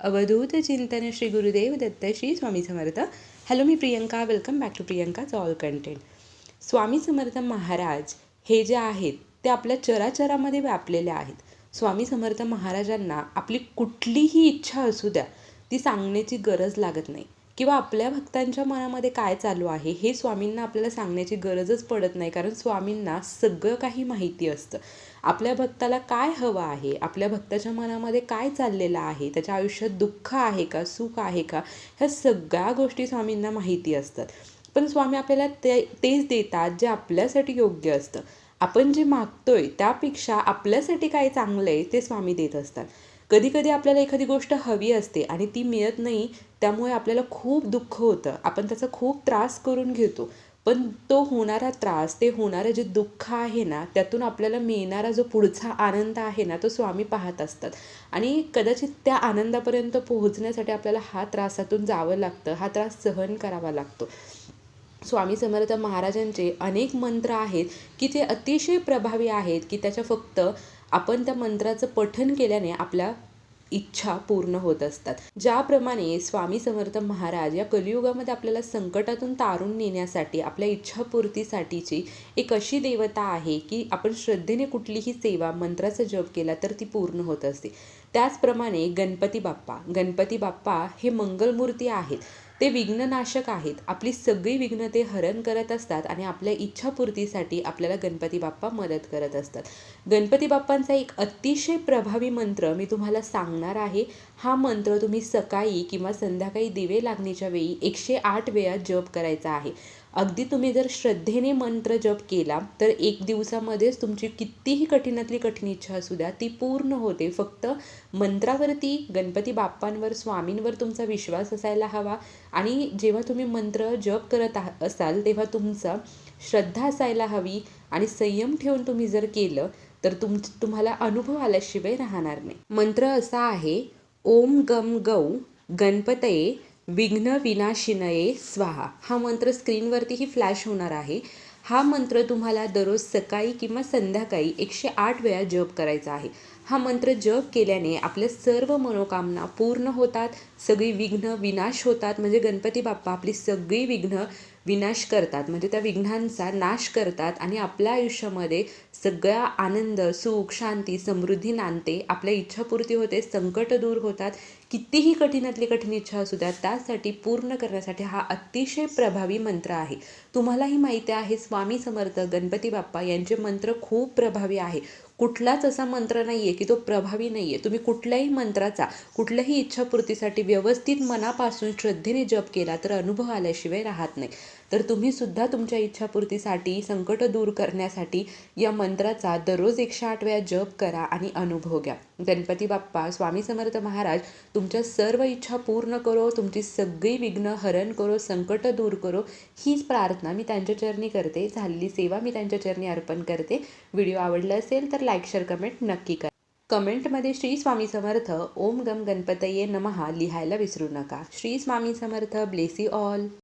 अवधूत चिंतन श्री गुरुदेव दत्त श्री स्वामी समर्थ. हॅलो मी Priyanka. Welcome back to प्रियंकाच ऑल कंटेंट स्वामी समर्थ महाराज हे जे आहेत ते आपल्या चराचरामध्ये व्यापलेले आहेत. स्वामी समर्थ महाराजांना आपली कुठलीही इच्छा असू द्या ती सांगण्याची गरज लागत नाही. किंवा आपल्या भक्तांच्या मनामध्ये काय चालू आहे हे स्वामींना आपल्याला सांगण्याची गरजच पडत नाही. कारण स्वामींना सगळं काही माहिती असतं. आपल्या भक्ताला काय हवं आहे? आपल्या भक्ताच्या मनामध्ये काय चाललेलं आहे? त्याच्या आयुष्यात दुःख आहे का? सुख आहे का? ह्या सगळ्या गोष्टी स्वामींना माहिती असतात. पण स्वामी आपल्याला ते तेच देतात जे आपल्यासाठी योग्य असतं. आपण जे मागतोय त्यापेक्षा आपल्यासाठी काय चांगलं आहे ते स्वामी देत असतात. कधीकधी आपल्याला एखादी गोष्ट हवी असते आणि ती मिळत नाही त्यामुळे आपल्याला खूप दुःख होतं. आपण त्याचा खूप त्रास करून घेतो. पण तो होणारा त्रास ते होणारं जे दुःख आहे ना त्यातून आपल्याला मिळणारा जो पुढचा आनंद आहे ना तो स्वामी पाहत असतात. आणि कदाचित त्या आनंदापर्यंत पोहोचण्यासाठी आपल्याला हा त्रासातून जावं लागतं हा त्रास सहन करावा लागतो. स्वामी समर्थ महाराजांचे अनेक मंत्र आहेत की ते अतिशय प्रभावी आहेत की त्याच्या फक्त आपण त्या मंत्राचं पठन केल्याने आपल्या इच्छा पूर्ण होत असतात. ज्याप्रमाणे स्वामी समर्थ महाराज या कलियुगामध्ये आपल्याला संकटातून तारून नेण्यासाठी आपल्या इच्छापूर्तीसाठीची एक अशी देवता आहे की आपण श्रद्धेने कुठलीही सेवा मंत्राचा जप केला तर ती पूर्ण होत असते. त्याचप्रमाणे गणपती बाप्पा. गणपती बाप्पा हे मंगलमूर्ती आहेत. ते विघ्ननाशक आहेत. आपली सगळी विघ्न ते हरण करत असतात आणि आपल्या इच्छापूर्तीसाठी आपल्याला गणपती बाप्पा मदत करत असतात. गणपती बाप्पांचा एक अतिशय प्रभावी मंत्र मी तुम्हाला सांगणार आहे. हा मंत्र तुम्ही सकाळी किंवा संध्याकाळी दिवे लागण्याच्या वेळी एकशे आठ वेळा जप करायचा आहे. अगदी तुम्ही जर श्रद्धेने मंत्र जप केला तर एक दिवसामध्येच तुमची कितीही कठीणातली कठीण इच्छा असू द्या ती पूर्ण होते. फक्त मंत्रावरती गणपती बाप्पांवर स्वामींवर तुमचा विश्वास असायला हवा. आणि जेव्हा तुम्ही मंत्र जप करत आह असाल तेव्हा तुमचा श्रद्धा असायला हवी. आणि संयम ठेवून तुम्ही जर केलं तर तुम तुम्हाला अनुभव आल्याशिवाय राहणार नाही. मंत्र असा आहे ओम गम गौ गणपतये विघ्न विनाशिनये स्वाहा. हा मंत्र स्क्रीनवरतीही फ्लॅश होणार आहे. हा मंत्र तुम्हाला दररोज सकाळी किंवा संध्याकाळी एकशे आठ वेळा जप करायचा आहे. हा मंत्र जप केल्याने आपल्या सर्व मनोकामना पूर्ण होतात. सगळी विघ्न विनाश होतात. म्हणजे गणपती बाप्पा आपली सगळी विघ्न विनाश करतात. म्हणजे त्या विघ्नांचा नाश करतात आणि आपल्या आयुष्यामध्ये सगळा आनंद सुख शांती समृद्धी नांदते आपल्या इच्छापूर्ती होते संकट दूर होतात. कितीही कठीणातली कठीण इच्छा असू द्या त्यासाठी पूर्ण करण्यासाठी हा अतिशय प्रभावी मंत्र आहे. तुम्हालाही माहिती आहे स्वामी समर्थ गणपती बाप्पा यांचे मंत्र खूप प्रभावी आहे. कुठलाच असा मंत्र नाही आहे की तो प्रभावी नाही आहे तुम्ही कुठल्याही मंत्राचा कुठल्याही इच्छापूर्तीसाठी व्यवस्थित मनापासून श्रद्धेने जप केला तर अनुभव आल्याशिवाय राहत नाही. तर तुम्हीसुद्धा तुमच्या इच्छापूर्तीसाठी संकट दूर करण्यासाठी या मंत्राचा दररोज एकशे आठ वेळा जप करा आणि अनुभव घ्या. गणपती बाप्पा स्वामी समर्थ महाराज तुमच्या सर्व इच्छा पूर्ण करो तुमची सगळी विघ्न हरण करो संकट दूर करो. हीच प्रार्थना मी त्यांच्या चरणी करते. झालेली सेवा मी त्यांच्या चरणी अर्पण करते. व्हिडिओ आवडला असेल तर लाईक शेअर कमेंट नक्की करा. कमेंटमध्ये श्री स्वामी समर्थ ओम गम गणपतये नमहा लिहायला विसरू नका. Shri Swami Samarth bless you all.